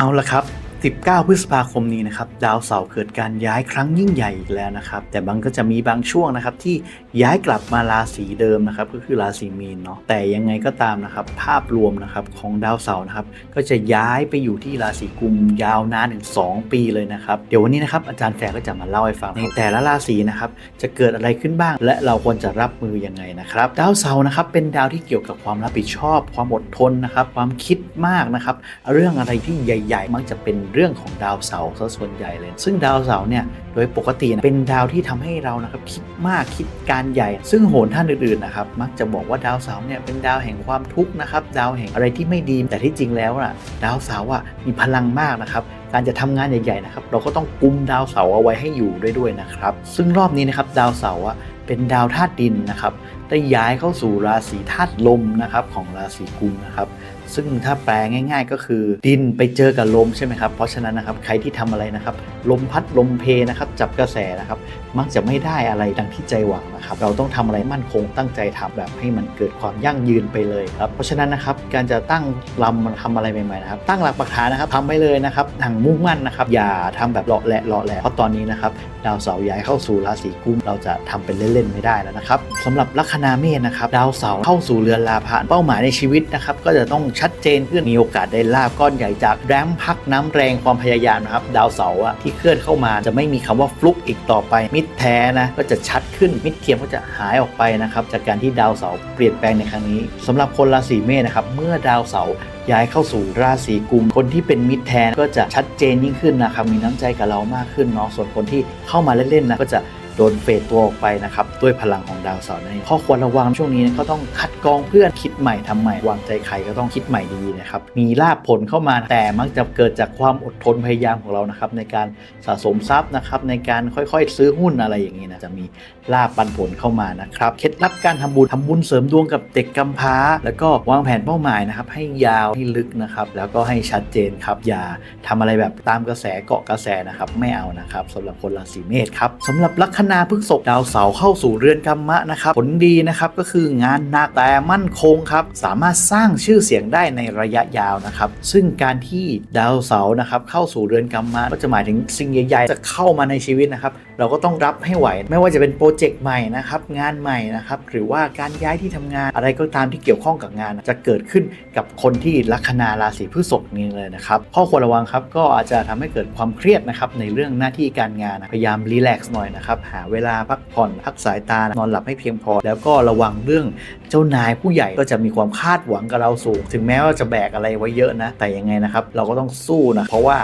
เอาละครับ 19 พฤษภาคมนี้นะครับดาวเสาร์เกิดการย้ายครั้งยิ่งใหญ่อีกแล้วนะครับ แต่บางก็จะมีบางช่วงนะครับที่ย้ายกลับมาราศีเดิมนะครับก็คือราศีมีนเนาะแต่ยังไงก็ตามนะครับภาพรวมนะครับของดาวเสาร์นะครับก็จะย้ายไปอยู่ที่ราศีกุมยาวนานถึง 2 ปีเลยนะครับเดี๋ยววันนี้นะครับอาจารย์แฟร์ก็จะมาเล่าให้ฟังในแต่ละราศีนะครับจะเกิดอะไรขึ้นบ้าง และเราควรจะรับมือยังไงนะครับดาวเสาร์นะครับเป็นดาวที่เกี่ยวกับความรับผิดชอบ ความอดทนนะครับความคิดมากนะครับเรื่องอะไรที่ใหญ่ ๆ มักจะเป็นเรื่องของดาวเสาร์ซะส่วนใหญ่เลย ซึ่งดาวเสาร์เนี่ยโดยปกติเป็นดาวที่ทำให้เรานะครับคิดมากคิดการใหญ่ ซึ่งโหนท่านอื่นๆนะครับมักจะบอกว่าดาวเสาร์เนี่ยเป็นดาวแห่งความทุกข์นะครับดาวแห่งอะไรที่ไม่ดีแต่ที่จริงแล้วน่ะดาวเสาร์อะมีพลังมากนะครับการจะทำงานใหญ่ๆนะครับเราก็ต้องกุมดาวเสาร์เอาไว้ให้อยู่ด้วยด้วยนะครับ ซึ่งรอบนี้นะครับดาวเสาร์อะเป็นดาวธาตุดินนะครับได้ย้ายเข้าสู่ราศีธาตุลมนะครับของราศีกุมนะครับ ซึ่งถ้าแปลง่าย ๆ ก็คือดินไปเจอกับลมใช่ไหมครับ เพราะฉะนั้นนะครับใครที่ทำอะไรนะครับ ลมพัดลมเพนะครับจับกระแสนะครับ มักจะไม่ได้อะไรดังที่ใจหวังนะครับ เราต้องทำอะไรมั่นคงตั้งใจทำแบบให้มันเกิดความยั่งยืนไปเลยครับเพราะฉะนั้นนะครับการจะตั้งลำมันทำอะไรใหม่ๆนะครับ ตั้งหลักปักฐานนะครับทำไปเลยนะครับหนังมุ่งมั่นนะครับ อย่าทำแบบเลาะแหละเลาะแหละเพราะตอนนี้นะครับดาวเสาร์ย้ายเข้าสู่ราศีกุมเราจะทำเป็นเล่นๆไม่ได้แล้วนะครับสำหรับลัคนาเมษนะครับดาวเสาร์เข้าสู่เรือนลาภะเป้าหมายในชีวิตนะครับก็จะต้องชัดเจนขึ้นมีโอกาสได้ลาบก้อนใหญ่จากแรมพักน้ำแรงความพยายามนะครับดาวเสาร์อะที่เคลื่อนเข้ามาจะไม่มีคำว่าฟลุกอีกต่อไป มิตรแท้นะก็จะชัดขึ้นมิตรเทียมก็จะหายออกไปนะครับจากการที่ดาวเสาร์เปลี่ยนแปลงในครั้งนี้สำหรับคนราศีเมษนะครับเมื่อดาวเสาร์ย้ายเข้าสู่ราศีกุม คนที่เป็นมิตรแทนก็จะชัดเจนยิ่งขึ้นนะครับมีน้ำใจกับเรามากขึ้นเนาะส่วนคนที่เข้ามาเล่นๆนะก็จะ โดนเฟดตัวออกไปนะครับด้วยพลังของดาวเสาร์นั่นเองข้อควรระวังช่วงนี้ก็ต้องคัดกรองเพื่อนคิดใหม่ทำใหม่วางใจใครก็ต้องคิดใหม่ดีนะครับมีลาภผลเข้ามาแต่มักจะเกิดจากความอดทนพยายามของเรานะครับในการสะสมทรัพย์นะครับในการค่อยๆ ซื้อหุ้นอะไรอย่างนี้นะจะมีลาภปันผลเข้ามานะครับเคล็ดลับการทำบุญทำบุญเสริมดวงกับเด็กกำพร้า แล้วก็วางแผนเป้าหมายนะครับให้ยาวให้ลึกนะครับแล้วก็ให้ชัดเจนครับอย่าทำอะไรแบบตามกระแสเกาะกระแสนะครับไม่เอานะครับสำหรับคนราศีเมษครับสำหรับลัคนาพฤษภดาวเสาร์เข้าสู่เรือนกรรมะนะครับผลดีนะครับก็คืองานหนักแต่มั่นคงครับสามารถสร้างชื่อเสียงได้ในระยะยาวนะครับซึ่งการที่ดาวเสาร์นะครับเข้าสู่เรือนกรรมะก็จะหมายถึงสิ่งใหญ่ๆจะเข้ามาในชีวิตนะครับ เราก็ต้องรับให้ไหว ไม่ว่าจะเป็นโปรเจกต์ใหม่นะครับงานใหม่นะครับหรือว่าการย้ายที่ทำงานอะไรก็ตามที่เกี่ยวข้องกับงาน จะเกิดขึ้นกับคนที่ลัคนาราศีพฤษภนี้เลยนะครับข้อควรระวังครับก็อาจจะทำให้เกิดความเครียดนะครับในเรื่องหน้าที่การงานพยายามรีแลกซ์หน่อยนะครับหาเวลาพักผ่อนพักสายตานอนหลับให้เพียงพอ แล้วก็ระวังเรื่องเจ้านายผู้ใหญ่ก็จะมีความคาดหวังกับเราสูง ถึงแม้ว่าจะแบกอะไรไว้เยอะนะแต่ยังไงนะครับเราก็ต้องสู้นะเพราะว่า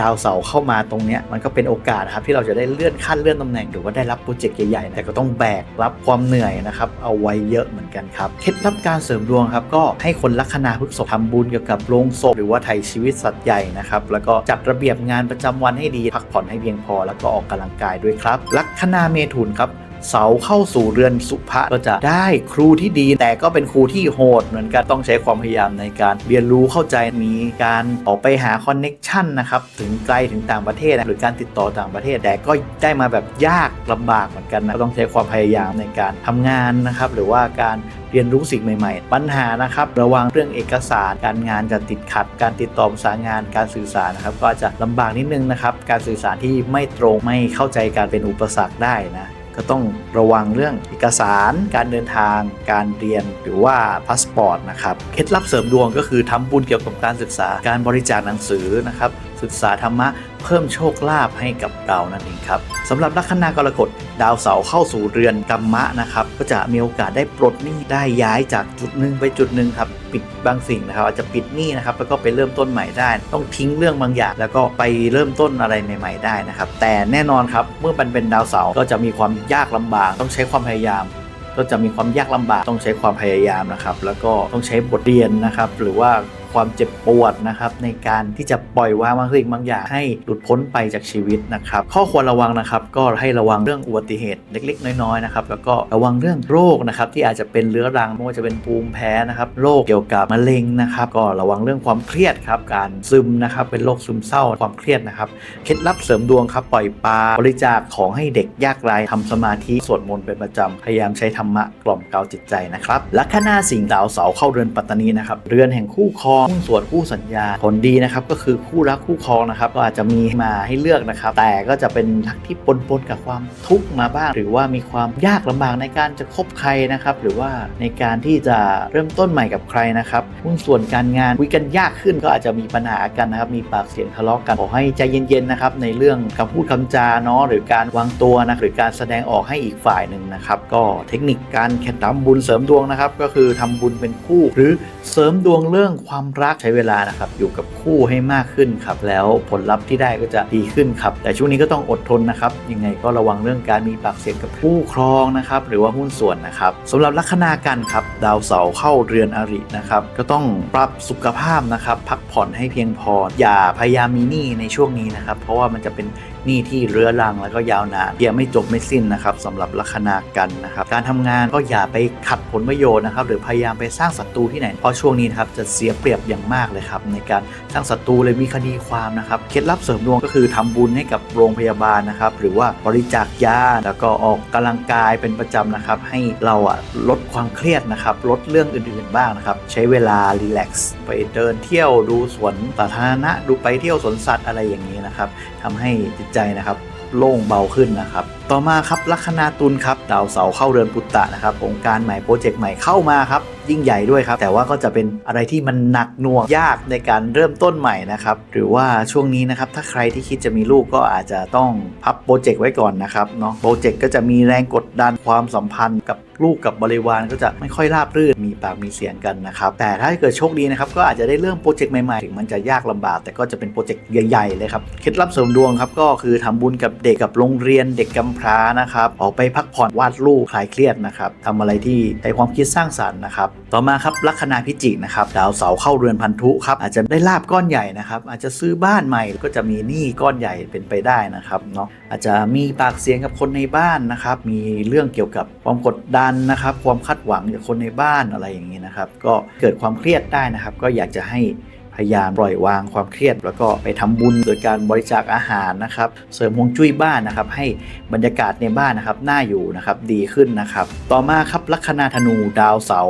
ดาวเสาเข้ามาตรงเนี้ยมันก็เป็นโอกาสนะครับที่เราจะได้เลื่อนขั้นเลื่อนตำแหน่งหรือว่าได้รับโปรเจกต์ใหญ่ๆแต่ก็ต้องแบกรับความเหนื่อยนะครับเอาไว้เยอะเหมือนกันครับเคล็ดลับการเสริมดวงครับก็ให้คนลัคนาพฤษภทำบุญเกี่ยวกับโรงศพหรือว่าไถ่ชีวิตสัตว์ใหญ่นะครับแล้วก็จัดระเบียบงานประจำวันให้ดีพักผ่อนให้เพียงพอ แล้วก็ออกกำลังกายด้วยครับลัคนาเมถุนครับ เสาเข้าสู่เรือนสุภะก็จะได้ครูที่ดีแต่ก็เป็นครูที่โหดเหมือนกันต้องใช้ความพยายามในการเรียนรู้เข้าใจมีการออกไปหาคอนเน็กชันนะครับถึงไกลถึงต่างประเทศนะหรือการติดต่อต่างประเทศแต่ก็ได้มาแบบยากลำบากเหมือนกันนะก็ต้องใช้ความพยายามในการทำงานนะครับหรือว่าการเรียนรู้สิ่งใหม่ ๆ ปัญหานะครับ ระวังเรื่องเอกสาร การงานจะติดขัด การติดต่อประสานงาน การสื่อสารนะครับ ก็จจะลำบากนิดนึงนะครับ การสื่อสารที่ไม่ตรงไม่เข้าใจการเป็นอุปสรรคได้นะ ก็ต้องระวังเรื่องเอกสาร การเดินทาง การเรียน หรือว่าพาสปอร์ตนะครับ เคล็ดลับเสริมดวงก็คือทำบุญเกี่ยวกับการศึกษา การบริจาคหนังสือนะครับ ศึกษาธรรมะเพิ่มโชคลาภให้กับเรานั่นเองครับสำหรับลัคนากรกฎดาวเสาร์เข้าสู่เรือนกรรมะนะครับก็จะมีโอกาสได้ปลดหนี้ได้ย้ายจากจุดหนึ่งไปจุดหนึ่งครับปิดบางสิ่งนะครับอาจจะปิดหนี้นะครับแล้วก็ไปเริ่มต้นใหม่ได้ ต้องทิ้งเรื่องบางอย่าง แล้วก็ไปเริ่มต้นอะไรใหม่ ๆได้นะครับแต่แน่นอนครับเมื่อมันเป็นดาวเสาร์ก็จะมีความยากลำบากต้องใช้ความพยายามก็จะมีความยากลำบากต้องใช้ความพยายามนะครับแล้วก็ต้องใช้บทเรียนนะครับหรือว่า ความเจ็บปวดนะครับในการที่จะปล่อยวางบางสิ่งบางอย่างให้หลุดพ้นไปจากชีวิตนะครับ ข้อควรระวังนะครับก็ให้ระวังเรื่องอุบัติเหตุเล็ก ๆ น้อยๆนะครับแล้วก็ระวังเรื่องโรคนะครับที่อาจจะเป็นเรื้อรังไม่ว่าจะเป็นภูมิแพ้นะครับโรคเกี่ยวกับมะเร็งนะครับ ก็ระวังเรื่องความเครียดครับการซึมนะครับเป็นโรคซึมเศร้าความเครียดนะครับเคล็ดลับเสริมดวงครับปล่อยปลาบริจาคของให้เด็กยากไร้ทำสมาธิสวดมนต์เป็นประจำพยายามใช้ธรรมะกล่อมเกลาจิตใจนะครับลัคนาสิงห์ดาวเสาร์เข้าเรือนปัตตานีนะครับเรือนแห่งคู่ครองรหุ้นส่วนคู่สัญญา ผลดีนะครับก็คือคู่รักคู่ครองนะครับก็อาจจะมีมาให้เลือกนะครับ แต่ก็จะเป็นรักที่ปนปนๆกับความทุกข์มาบ้าง หรือว่ามีความยากลำบากในการจะคบใครนะครับหรือว่าในการที่จะเริ่มต้นใหม่กับใครนะครับหุ้นส่วนการงานคุยกันยากขึ้นก็อาจจะมีปัญหากันนะครับมีปากเสียงทะเลาะกันขอให้ใจเย็นๆนะครับในเรื่องคำพูดคำจาเนาะหรือการวางตัวนะหรือการแสดงออกให้อีกฝ่ายหนึ่งนะครับก็เทคนิคการแข่งทำบุญเสริมดวงนะครับก็คือทำบุญเป็นคู่ หรือเสริมดวงเรื่องความรักใช้เวลานะครับอยู่กับคู่ให้มากขึ้นครับแล้วผลลัพธ์ที่ได้ก็จะดีขึ้นครับแต่ช่วงนี้ก็ต้องอดทนนะครับยังไงก็ระวังเรื่องการมีปากเสียงกับคู่ครองนะครับหรือว่าหุ้นส่วนนะครับสำหรับลัคนากันครับดาวเสาร์เข้าเรือนอรินะครับก็ต้องปรับสุขภาพนะครับพักผ่อนให้เพียงพอ อย่าพยายามมีหนี้ในช่วงนี้นะครับเพราะว่ามันจะเป็น หนี้ที่เรื้อรังแล้วก็ยาวนานยังไม่จบไม่สิ้นนะครับสำหรับลัคนากันนะครับการทำงานก็อย่าไปขัดผลประโยชน์นะครับหรือพยายามไปสร้างศัตรูที่ไหน เพราะช่วงนี้นะครับจะเสียเปรียบอย่างมากเลยครับในการสร้างศัตรูเลยมีคดีความนะครับเคล็ดลับเสริมดวงก็คือทำบุญให้กับโรงพยาบาลนะครับหรือว่าบริจาคยาแล้วก็ออกกำลังกายเป็นประจำนะครับให้เราอะลดความเครียดนะครับลดเรื่องอื่นๆบ้างนะครับใช้เวลารีแลกซ์ไปเดินเที่ยวดูสวนสาธารณะดูไปเที่ยวสวนสัตว์อะไรอย่างนี้นะครับทำให้จิตใจนะครับโล่งเบาขึ้นนะครับ ต่อมาครับลัคนาตุลครับดาวเสาเข้าเรือนปุตตะนะครับองค์การใหม่โปรเจกต์ใหม่เข้ามาครับยิ่งใหญ่ด้วยครับ แต่ว่าก็จะเป็นอะไรที่มันหนักหน่วงยากในการเริ่มต้นใหม่นะครับหรือว่าช่วงนี้นะครับถ้าใครที่คิดจะมีลูกก็อาจจะต้องพับโปรเจกต์ไว้ก่อนนะครับเนาะโปรเจกต์ก็จะมีแรงกดดันความสัมพันธ์กับ ลูกกับบริวารก็จะไม่ค่อยราบรื่นมีปากมีเสียงกันนะครับ แต่ถ้าเกิดโชคดีนะครับก็อาจจะได้เริ่มโปรเจกต์ใหม่ๆ ถึงมันจะยากลำบาก แต่ก็จะเป็นโปรเจกต์ใหญ่ๆเลยครับเคล็ดลับเสริมดวงครับก็คือทำบุญกับเด็กกับโรงเรียนเด็กกำพร้านะครับออกไปพักผ่อนวาดรูปคลายเครียดนะครับทำอะไรที่ใช้ความคิดสร้างสรรค์นะครับต่อมาครับลัคนาพิจิกนะครับดาวเสาร์เข้าเรือนพันธุครับอาจจะได้ลาบก้อนใหญ่นะครับอาจจะซื้อบ้านใหม่ก็จะมีหนี้ก้อนใหญ่เป็นไปได้นะครับเนาะอาจจะมีปากเสียงกับคนในบ้านนะครับมีเรื่องเกี่ยวกับความกดดันนะครับ ความคาดหวังจากคนในบ้านอะไรอย่างนี้นะครับ ก็เกิดความเครียดได้นะครับ ก็อยากจะให้ พยายามปล่อยวางความเครียด แล้วก็ไปทำบุญโดยการบริจาคอาหารนะครับ เสริมฮวงจุ้ยบ้านนะครับ ให้บรรยากาศในบ้านนะครับน่าอยู่นะครับดีขึ้นนะครับ ต่อมาครับลัคนาธนูดาวเสา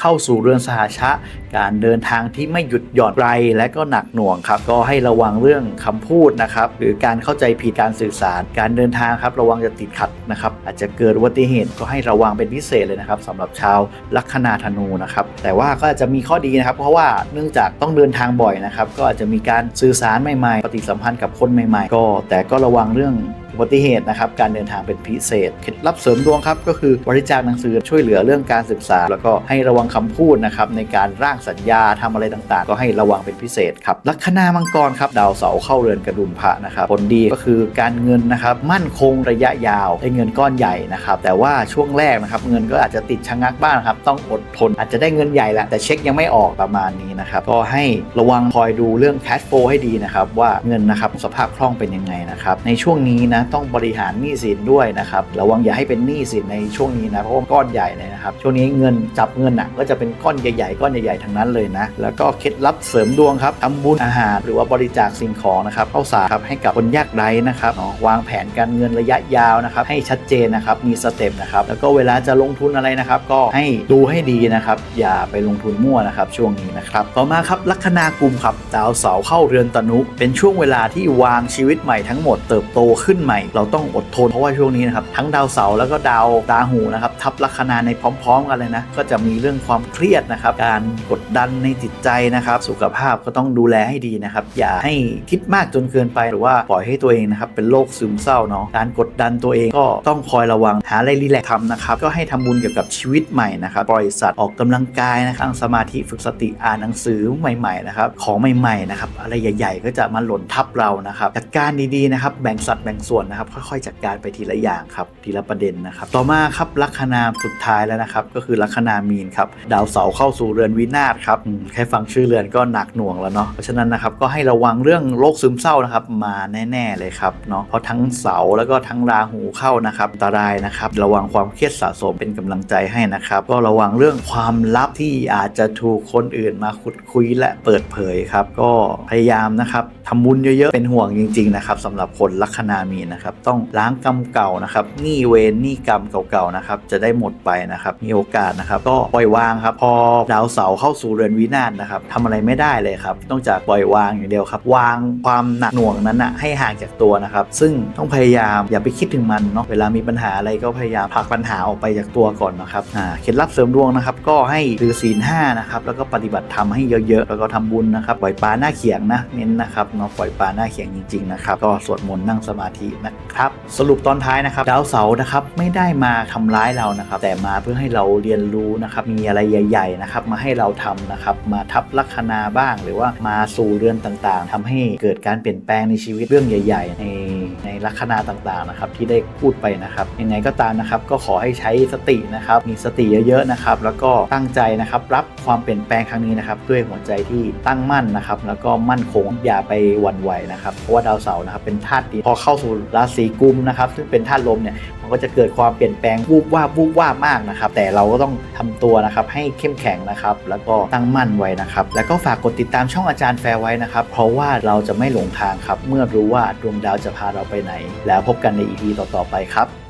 เข้าสู่เรือนสหชะ การเดินทางที่ไม่หยุดหย่อนไกลและก็หนักหน่วงครับ ก็ให้ระวังเรื่องคำพูดนะครับ หรือการเข้าใจผิดการสื่อสาร การเดินทางครับระวังจะติดขัดนะครับอาจจะเกิดอุบัติเหตุก็ให้ระวังเป็นพิเศษเลยนะครับสำหรับชาวลัคนาธนูนะครับแต่ว่าก็จะมีข้อดีนะครับ เพราะว่าเนื่องจากต้องเดินทางบ่อยนะครับก็อาจจะมีการสื่อสารใหม่ๆ ปฏิสัมพันธ์กับคนใหม่ ๆ ก็แต่ก็ระวังเรื่อง อุบัติเหตุนะครับการเดินทางเป็นพิเศษเคล็ดลับเสริมดวงครับก็คือบริจาคหนังสือช่วยเหลือเรื่องการศึกษา แล้วก็ให้ระวังคำพูดนะครับในการร่างสัญญาทำอะไรต่างๆ ก็ให้ระวังเป็นพิเศษครับลัคนามังกรครับดาวเสาร์เข้าเรือนกระดุมพระนะครับผลดีก็คือการเงินนะครับมั่นคงระยะยาวได้เงินก้อนใหญ่นะครับแต่ว่าช่วงแรกนะครับเงินก็อาจจะติดชะงักบ้างครับต้องอดทนอาจจะได้เงินใหญ่แหละแต่เช็คยังไม่ออกประมาณนี้นะครับก็ให้ระวังคอยดูเรื่อง cash flow ให้ดีนะครับว่าเงินนะครับสภาพคล่องเป็นยังไงนะครับในช่วงนี้นะต้องบริหารหนี้สินด้วยนะครับระวังอย่าให้เป็นหนี้สินในช่วงนี้นะเพราะว่าก้อนใหญ่เลยนะครับช่วงนี้เงินจับเงินอะก็จะเป็นก้อนใหญ่ๆก้อนใหญ่ๆทั้งนั้นเลยนะแล้วก็เคล็ดลับเสริมดวงครับทำบุญอาหารหรือว่าบริจาคสิ่งของนะครับเข้าสารครับให้กับคนยากไร้นะครับวางแผนการเงินระยะยาวนะครับให้ชัดเจนนะครับมีสเต็ปนะครับแล้วก็เวลาจะลงทุนอะไรนะครับ ก็ให้ดูให้ดีนะครับ อย่าไปลงทุนมั่วนะครับ ช่วงนี้นะครับต่อมาครับลัคนากุมครับดาวเสาร์เข้าเรือนตนุเป็นช่วงเวลาที่วางชีวิตใหม่ทั้งหมดเติบโตขึ้นใหม่ เราต้องอดทนเพราะว่าช่วงนี้นะครับทั้งดาวเสาร์แล้วก็ดาวราหูนะครับทับลัคนาในพร้อม ๆ กันเลยนะก็จะมีเรื่องความเครียดนะครับการกดดันในจิตใจนะครับสุขภาพก็ต้องดูแลให้ดีนะครับอย่าให้คิดมากจนเกินไปหรือว่าปล่อยให้ตัวเองนะครับเป็นโรคซึมเศร้าเนาะการกดดันตัวเองก็ต้องคอยระวังหาอะไรรีแลกซ์ทำนะครับก็ให้ทำบุญเกี่ยวกับชีวิตใหม่นะครับปล่อยสัตว์ออกกำลังกายนะครับสมาธิฝึกสติอ่านหนังสือใหม่ๆนะครับของใหม่ๆนะครับอะไรใหญ่ ๆ ก็จะมาหล่นทับเรานะครับจัดการดีๆนะครับแบ่งสัดแบ่งส่วนนะครับค่อยๆจัดการไปทีละอย่างครับทีละประเด็นนะครับต่อมาครับลัคนาสุดท้ายแล้วนะครับก็คือลัคนามีนครับดาวเสาร์เข้าสู่เรือนวินาศครับแค่ฟังชื่อเรือนก็หนักหน่วงแล้วเนาะเพราะฉะนั้นนะครับก็ให้ระวังเรื่องโรคซึมเศร้านะครับมาแน่ๆเลยครับเนาะเพราะทั้งเสาร์แล้วก็ทั้งราหูเข้านะครับอันตรายนะครับระวังความเครียดสะสมเป็นกำลังใจให้นะครับก็ระวังเรื่องความลับที่อาจจะถูกคนอื่นมาขุดคุยและเปิดเผยครับก็พยายามนะครับทำบุญเยอะๆเป็นห่วงจริงๆนะครับสำหรับคนลัคนามีนนะครับต้องล้างกรรมเก่านะครับหนี้เวรหนี้กรรมเก่าๆนะครับจะได้หมดไปนะครับมีโอกาสนะครับก็ปล่อยวางครับพอดาวเสาร์เข้าสู่เรือนวินาศนะครับทำอะไรไม่ได้เลยครับนอกจากปล่อยวางอย่างเดียวครับ วางความหนักหน่วงนั้นนะให้ห่างจากตัวนะครับ ซึ่งต้องพยายามอย่าไปคิดถึงมันเนาะเวลามีปัญหาอะไรก็พยายามผลักปัญหาออกไปจากตัวก่อนนะครับอ่าเคล็ดลับเสริมดวงนะครับก็ให้ถือศีลห้านะครับแล้วก็ปฏิบัติธรรมให้เยอะๆแล้วก็ทำบุญนะครับปล่อยปลาหน้าเขียงนะเน้นนะครับเนาะปล่อยปลาหน้าเขียงจริงๆนะครับก็สวดมนต์นั่งสมาธินะครับ สรุปตอนท้ายนะครับดาวเสาร์นะครับไม่ได้มาทำร้ายเรานะครับ แต่มาเพื่อให้เราเรียนรู้นะครับมีอะไรใหญ่ๆนะครับมาให้เราทำนะครับมาทับลัคนาบ้าง หรือว่ามาสู่เรือนต่างๆทำให้เกิดการเปลี่ยนแปลงในชีวิตเรื่องใหญ่ ๆ ในในลัคนาต่างๆนะครับที่ได้พูดไปนะครับยังไงก็ตามนะครับก็ขอให้ใช้สตินะครับมีสติเยอะๆนะครับแล้วก็ตั้งใจนะครับรับความเปลี่ยนแปลงครั้งนี้นะครับด้วยหัวใจที่ตั้งมั่นนะครับแล้วก็มั่นคงอย่าไปหวั่นไหวนะครับเพราะว่าดาวเสาร์นะครับเป็นธาตุดินพอเข้าสู่ราศีกุมนะครับซึ่งเป็นธาตุลมเนี่ยมันก็จะเกิดความเปลี่ยนแปลงวูบวาบวูบวาบมากนะครับแต่เราก็ต้องทำตัวนะครับให้เข้มแข็งนะครับแล้วก็ตั้งมั่นไว้นะครับแล้วก็ฝากกดติดตามช่องอาจารย์แฟร์ไว้นะครับเพราะว่าเราจะไม่หลงทางครับเมื่อรู้ว่าดวงดาวจะพาเราไปไหน แล้วพบกันใน EP ต่อๆไปครับ